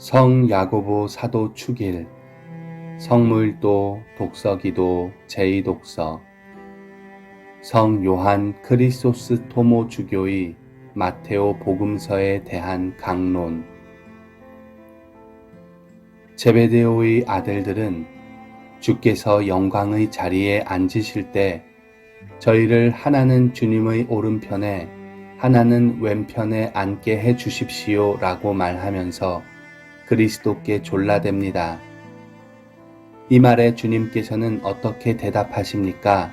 성 야고보 사도 축일 성물도 독서기도 제2독서 성 요한 크리소스 토모 주교의 마테오 복음서에 대한 강론. 제베데오의 아들들은 주께서 영광의 자리에 앉으실 때 저희를 하나는 주님의 오른편에 하나는 왼편에 앉게 해 주십시오 라고 말하면서 그리스도께 졸라댑니다. 이 말에 주님께서는 어떻게 대답하십니까?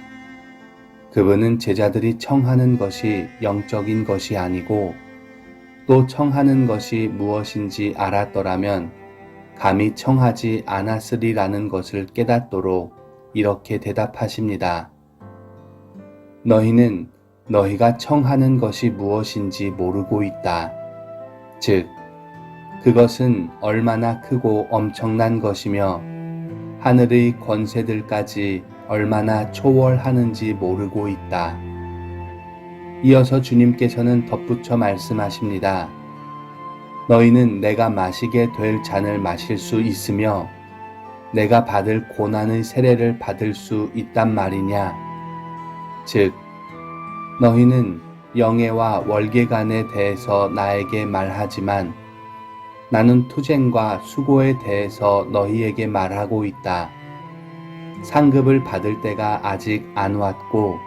그분은 제자들이 청하는 것이 영적인 것이 아니고 또 청하는 것이 무엇인지 알았더라면 감히 청하지 않았으리라는 것을 깨닫도록 이렇게 대답하십니다. 너희는 너희가 청하는 것이 무엇인지 모르고 있다. 즉, 그것은 얼마나 크고 엄청난 것이며 하늘의 권세들까지 얼마나 초월하는지 모르고 있다. 이어서 주님께서는 덧붙여 말씀하십니다. 너희는 내가 마시게 될 잔을 마실 수 있으며 내가 받을 고난의 세례를 받을 수 있단 말이냐? 즉, 너희는 영예와 월계 관에 대해서 나에게 말하지만 나는 투쟁과 수고에 대해서 너희에게 말하고 있다. 상급을 받을 때가 아직 안 왔고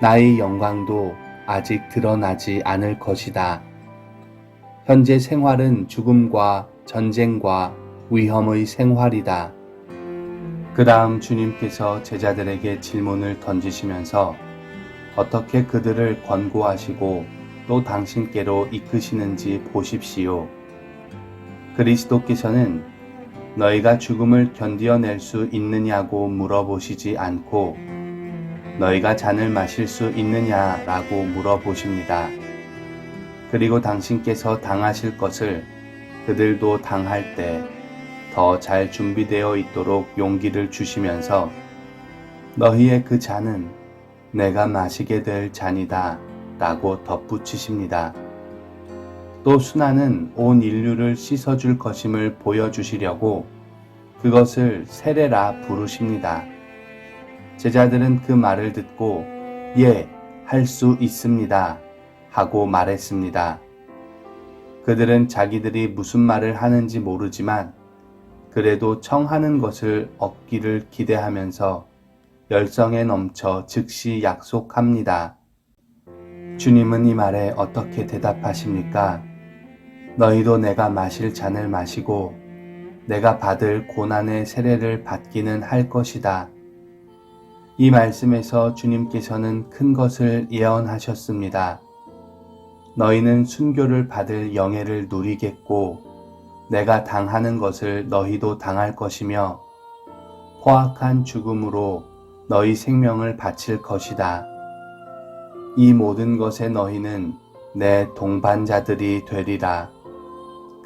나의 영광도 아직 드러나지 않을 것이다. 현재 생활은 죽음과 전쟁과 위험의 생활이다. 그 다음 주님께서 제자들에게 질문을 던지시면서 어떻게 그들을 권고하시고 또 당신께로 이끄시는지 보십시오. 그리스도께서는 너희가 죽음을 견디어낼 수 있느냐고 물어보시지 않고 너희가 잔을 마실 수 있느냐라고 물어보십니다. 그리고 당신께서 당하실 것을 그들도 당할 때 더 잘 준비되어 있도록 용기를 주시면서 너희의 그 잔은 내가 마시게 될 잔이다 라고 덧붙이십니다. 또 순환은 온 인류를 씻어줄 것임을 보여주시려고 그것을 세례라 부르십니다. 제자들은 그 말을 듣고 예, 할 수 있습니다. 하고 말했습니다. 그들은 자기들이 무슨 말을 하는지 모르지만 그래도 청하는 것을 얻기를 기대하면서 열성에 넘쳐 즉시 약속합니다. 주님은 이 말에 어떻게 대답하십니까? 너희도 내가 마실 잔을 마시고 내가 받을 고난의 세례를 받기는 할 것이다. 이 말씀에서 주님께서는 큰 것을 예언하셨습니다. 너희는 순교를 받을 영예를 누리겠고 내가 당하는 것을 너희도 당할 것이며 포악한 죽음으로 너희 생명을 바칠 것이다. 이 모든 것에 너희는 내 동반자들이 되리라.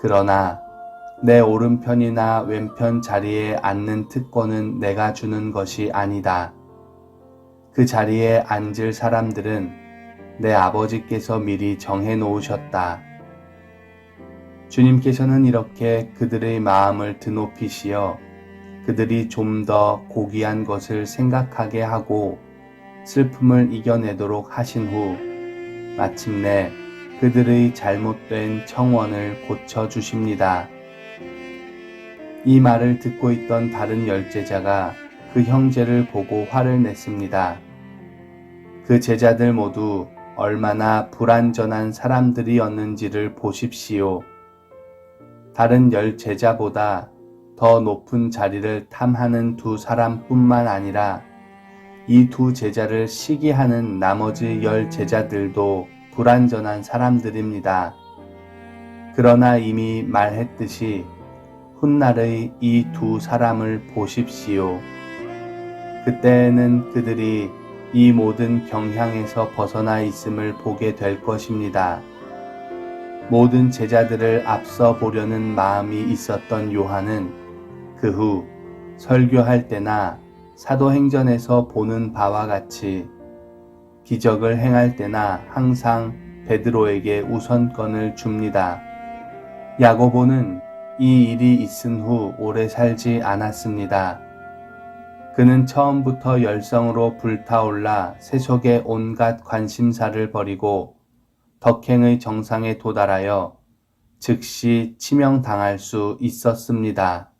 그러나 내 오른편이나 왼편 자리에 앉는 특권은 내가 주는 것이 아니다. 그 자리에 앉을 사람들은 내 아버지께서 미리 정해 놓으셨다. 주님께서는 이렇게 그들의 마음을 드높이시어 그들이 좀 더 고귀한 것을 생각하게 하고 슬픔을 이겨내도록 하신 후 마침내 그들의 잘못된 청원을 고쳐 주십니다. 이 말을 듣고 있던 다른 열제자가 그 형제를 보고 화를 냈습니다. 그 제자들 모두 얼마나 불완전한 사람들이었는지를 보십시오. 다른 열 제자보다 더 높은 자리를 탐하는 두 사람뿐만 아니라 이 두 제자를 시기하는 나머지 열 제자들도 불완전한 사람들입니다. 그러나 이미 말했듯이 훗날의 이 두 사람을 보십시오. 그때는 그들이 이 모든 경향에서 벗어나 있음을 보게 될 것입니다. 모든 제자들을 앞서 보려는 마음이 있었던 요한은 그 후 설교할 때나 사도행전에서 보는 바와 같이 기적을 행할 때나 항상 베드로에게 우선권을 줍니다. 야고보는 이 일이 있은 후 오래 살지 않았습니다. 그는 처음부터 열성으로 불타올라 세속의 온갖 관심사를 버리고 덕행의 정상에 도달하여 즉시 치명당할 수 있었습니다.